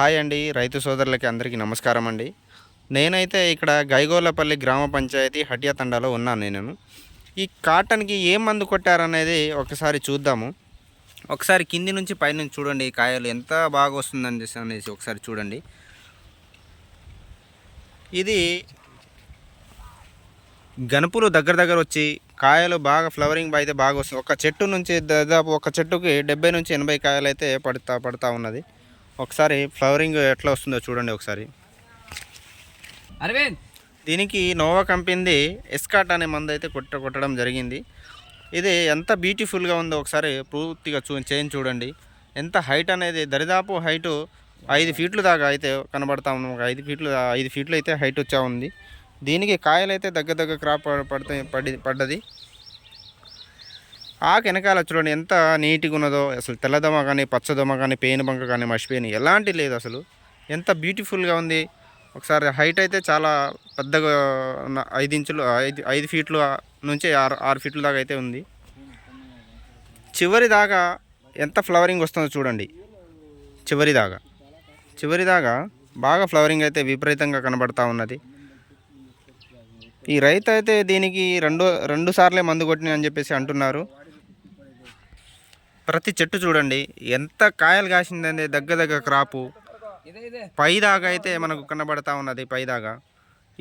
Hi అండి రైతు సోదరులకి అందరికీ నమస్కారం అండి. నేనైతే ఇక్కడ గైగోలపల్లి గ్రామ పంచాయతీ హటియా తండాలో ఉన్నాను నేను ఈ కాటన్కి ఏం మందు కొట్టారనేది ఒకసారి చూద్దాము. ఒకసారి కింది నుంచి పైనుంచి చూడండి ఈ కాయలు ఎంత బాగా వస్తుందని అనేసి ఒకసారి చూడండి. ఇది గనుపులు దగ్గర దగ్గర వచ్చి కాయలు బాగా ఫ్లవరింగ్ అయితే బాగా వస్తుంది. ఒక చెట్టు నుంచి దాదాపు ఒక చెట్టుకి డెబ్బై నుంచి ఎనభై కాయలు అయితే పడతా పడతా ఉన్నది. ఒకసారి ఫ్లవరింగ్ ఎట్లా వస్తుందో చూడండి ఒకసారి. అరవింద్! దీనికి నోవా కంపెనీది ఎస్కాట్ అనే మందు అయితే కొట్ట కొట్టడం జరిగింది. ఇది ఎంత బ్యూటిఫుల్గా ఉందో ఒకసారి పూర్తిగా చూ చేంజ్ చూడండి. ఎంత హైట్ అనేది దరిదాపు హైటు ఐదు ఫీట్లు దాకా అయితే కనబడతా ఉన్నాం ఒక ఐదు ఫీట్లు ఐదు ఫీట్లు అయితే హైట్ వచ్చా ఉంది. దీనికి కాయలు అయితే దగ్గర దగ్గర క్రాప్ పడతాయి పడి పడ్డది. ఆకు వెనకాల చూడండి ఎంత నీట్గా ఉన్నదో అసలు తెల్లదమ కానీ పచ్చదమ కానీ పేను బంక కానీ మర్చిపోయిన ఎలాంటి లేదు అసలు. ఎంత బ్యూటిఫుల్గా ఉంది. ఒకసారి హైట్ అయితే చాలా పెద్దగా ఉన్న ఐదు ఇంచులు ఐదు ఐదు ఫీట్లు నుంచి ఆరు ఆరు ఫీట్ల దాకా అయితే ఉంది. చివరి దాకా ఎంత ఫ్లవరింగ్ వస్తుందో చూడండి. చివరి దాకా. చివరి దాకా బాగా ఫ్లవరింగ్ అయితే విపరీతంగా కనబడతా ఉన్నది. ఈ రైతు అయితే దీనికి రెండు రెండు సార్లే మందు కొట్టిన అని చెప్పేసి అంటున్నారు. ప్రతి చెట్టు చూడండి ఎంత కాయలు కాసిందండి దగ్గర దగ్గర క్రాపు. పైదాగా పై అయితే మనకు కనబడతా ఉన్నది పైదాగా.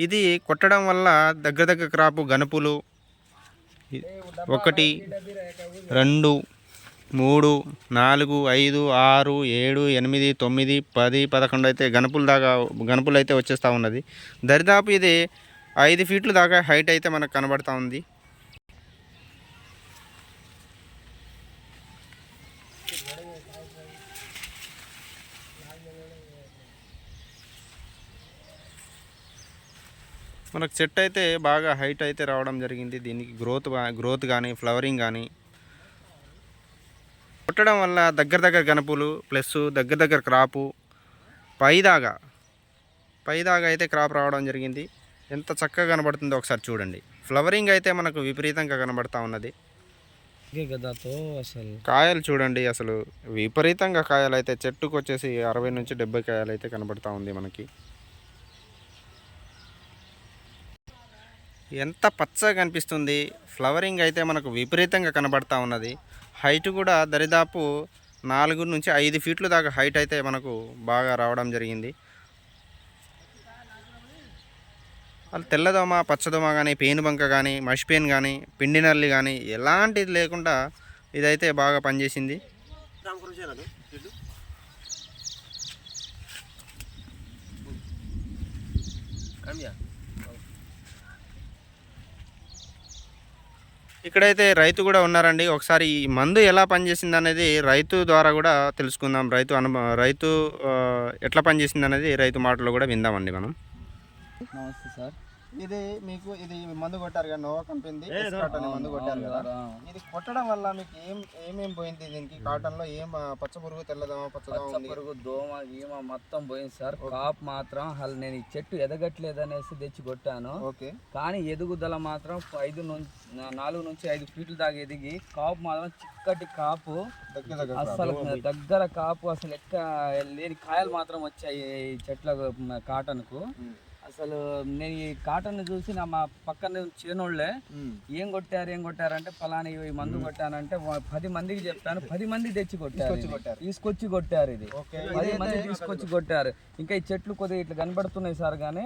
ఇది కొట్టడం వల్ల దగ్గర దగ్గర క్రాపు గనుపులు ఒకటి రెండు మూడు నాలుగు ఐదు ఆరు ఏడు ఎనిమిది తొమ్మిది పది పదకొండు అయితే గణపుల దాకా గనుపులు అయితే వచ్చేస్తూ ఉన్నది. దరిదాపు ఇది ఐదు ఫీట్లు దాకా హైట్ అయితే మనకు కనబడతా ఉంది. మనకు చెట్టు అయితే బాగా హైట్ అయితే రావడం జరిగింది. దీనికి గ్రోత్ గ్రోత్ కానీ ఫ్లవరింగ్ కానీ కొట్టడం వల్ల దగ్గర దగ్గర గనుపులు ప్లస్ దగ్గర దగ్గర క్రాపు పైదాగా పైదాగా అయితే క్రాప్ రావడం జరిగింది. ఎంత చక్కగా కనబడుతుందో ఒకసారి చూడండి. ఫ్లవరింగ్ అయితే మనకు విపరీతంగా కనబడతా ఉన్నది. కదాతో అసలు. కాయలు చూడండి అసలు. విపరీతంగా కాయలు అయితే చెట్టుకు వచ్చేసి అరవై నుంచి డెబ్బై కాయలు అయితే కనబడతా ఉంది మనకి. ఎంత పచ్చగా కనిపిస్తుంది. ఫ్లవరింగ్ అయితే మనకు విపరీతంగా కనబడతా ఉన్నది. హైట్ కూడా దరిదాపు నాలుగు నుంచి ఐదు ఫీట్ల దాకా హైట్ అయితే మనకు బాగా రావడం జరిగింది. వాళ్ళు తెల్లదోమ పచ్చదోమ కానీ పేనుబంక కానీ మషిపేన్ కానీ పిండి నల్లి కానీ ఎలాంటిది లేకుండా ఇదైతే బాగా పనిచేసింది. ఇక్కడైతే రైతు కూడా ఉన్నారండి. ఒకసారి ఈ మందు ఎలా పనిచేసింది అనేది రైతు ద్వారా కూడా తెలుసుకుందాం. రైతు అను రైతు ఎట్లా పనిచేసింది అనేది రైతు మాటలో కూడా విందామండి మనం. నమస్తే సార్. ఇది మీకు ఇది మందు కొట్టారు కదా నోవా కంపెనీ మందు కొట్టారు కదా. ఇది కొట్టడం వల్ల మీకు ఏం ఏమేం పోయింది దీనికి? కాటన్లో ఏం పచ్చ పురుగు తెల్లదోమ పచ్చదోమ పచ్చ పురుగు దోమ గీమ మొత్తం పోయింది సార్. కాప్ మాత్రం అసలు నేను ఈ చెట్టు ఎదగట్లేదు అనేసి తెచ్చి కొట్టాను. ఓకే. కానీ ఎదుగుదల మాత్రం ఐదు నుంచి నాలుగు నుంచి ఐదు ఫీట్ల దాకా ఎదిగి కాపు మాత్రం చిక్కటి కాపు. అసలు దగ్గర కాపు అసలు ఎక్క లేని కాయలు మాత్రం వచ్చాయి ఈ చెట్ల కాటన్కు అసలు నేను ఈ కాటన్ చూసి నా మా పక్కన చేనోళ్ళే ఏం కొట్టారు ఏం కొట్టారు అంటే ఫలానా ఈ మందు కొట్టానంటే పది మందికి చెప్పాను పది మంది తెచ్చి కొట్టారు. తీసుకొచ్చి కొట్టారు ఇది. ఓకే. పది మంది తీసుకొచ్చి కొట్టారు. ఇంకా ఈ చెట్లు కొద్దిగా ఇట్లా కనబడుతున్నాయి సార్ కానీ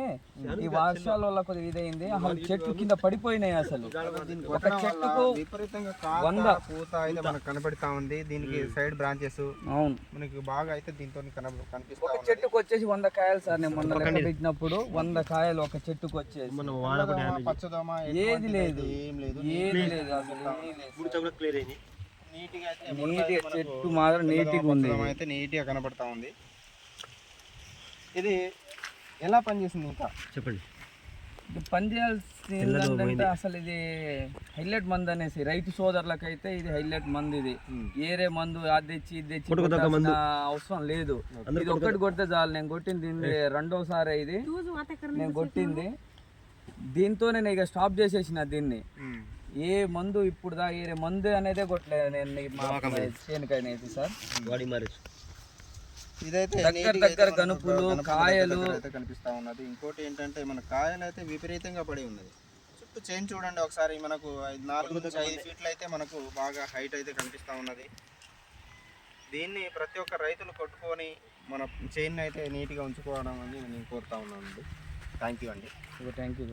ఈ వర్షాల వల్ల కొద్దిగా ఇదైంది. అసలు చెట్లు కింద పడిపోయినాయి అసలు. ఒక చెట్టుకు విపరీతంగా వంద. పూత అయితే మనకు కనబడతా ఉంది. దీనికి సైడ్ బ్రాంచెస్ అవును. మనకి బాగా అయితే దీంతో కనబ కనిపిస్తా ఒక చెట్టుకు వచ్చేసి వంద కాయలు సార్ నేను మొన్న పెట్టినప్పుడు. వంద కాయలు ఒక చెట్టుకు వచ్చేసి తెల్లదోమ, పచ్చదోమ ఏది ఎటువంటి లేదు. ఏం లేదు. ఏది లేదు అసలు ఏమీ లేదు. సార్. నీట్గా అయితే నీట్గా చెట్టు మాత్రం నీట్గా ఉంది. పచ్చదోమ అయితే నీట్గా కనబడతా ఉంది. ఇది ఎలా పనిచేసింది ఇంకా? చెప్పండి. ఇది పని చేయాల్సింది ఏంటంటే అసలు ఇది హైలైట్ మందు అనేసి రైతు సోదరులకైతే ఇది హైలైట్ మందు ఇది. ఏరే మందు అది తెచ్చి ఇది తెచ్చి అవసరం లేదు. ఇది ఒక్కటి కొడితే చాలు. నేను కొట్టింది రెండోసారి ఇది. నేను కొట్టింది. దీంతో నేను ఇక స్టాప్ చేసేసిన దీన్ని. ఏ మందు ఇప్పుడు దా ఏ మందు అనేదే కొట్టలేదు నేను చేనుకైనా సార్. ఇదైతే దగ్గర దగ్గర గనుపులు, కాయలు. కనిపిస్తా ఉన్నది. ఇంకోటి ఏంటంటే మన కాయలు అయితే విపరీతంగా పడి ఉన్నది. చుట్టూ చైన్ చూడండి ఒకసారి మనకు ఐదు నాలుగు నుంచి ఐదు ఫీట్లు అయితే మనకు బాగా హైట్ అయితే కనిపిస్తా ఉన్నది. దీన్ని ప్రతి ఒక్క రైతులు కొట్టుకొని మన చైన్ అయితే నీట్గా ఉంచుకోవడం అని నేను కోరుతా ఉన్నాను అండి. థ్యాంక్ యూ అండి థ్యాంక్ యూ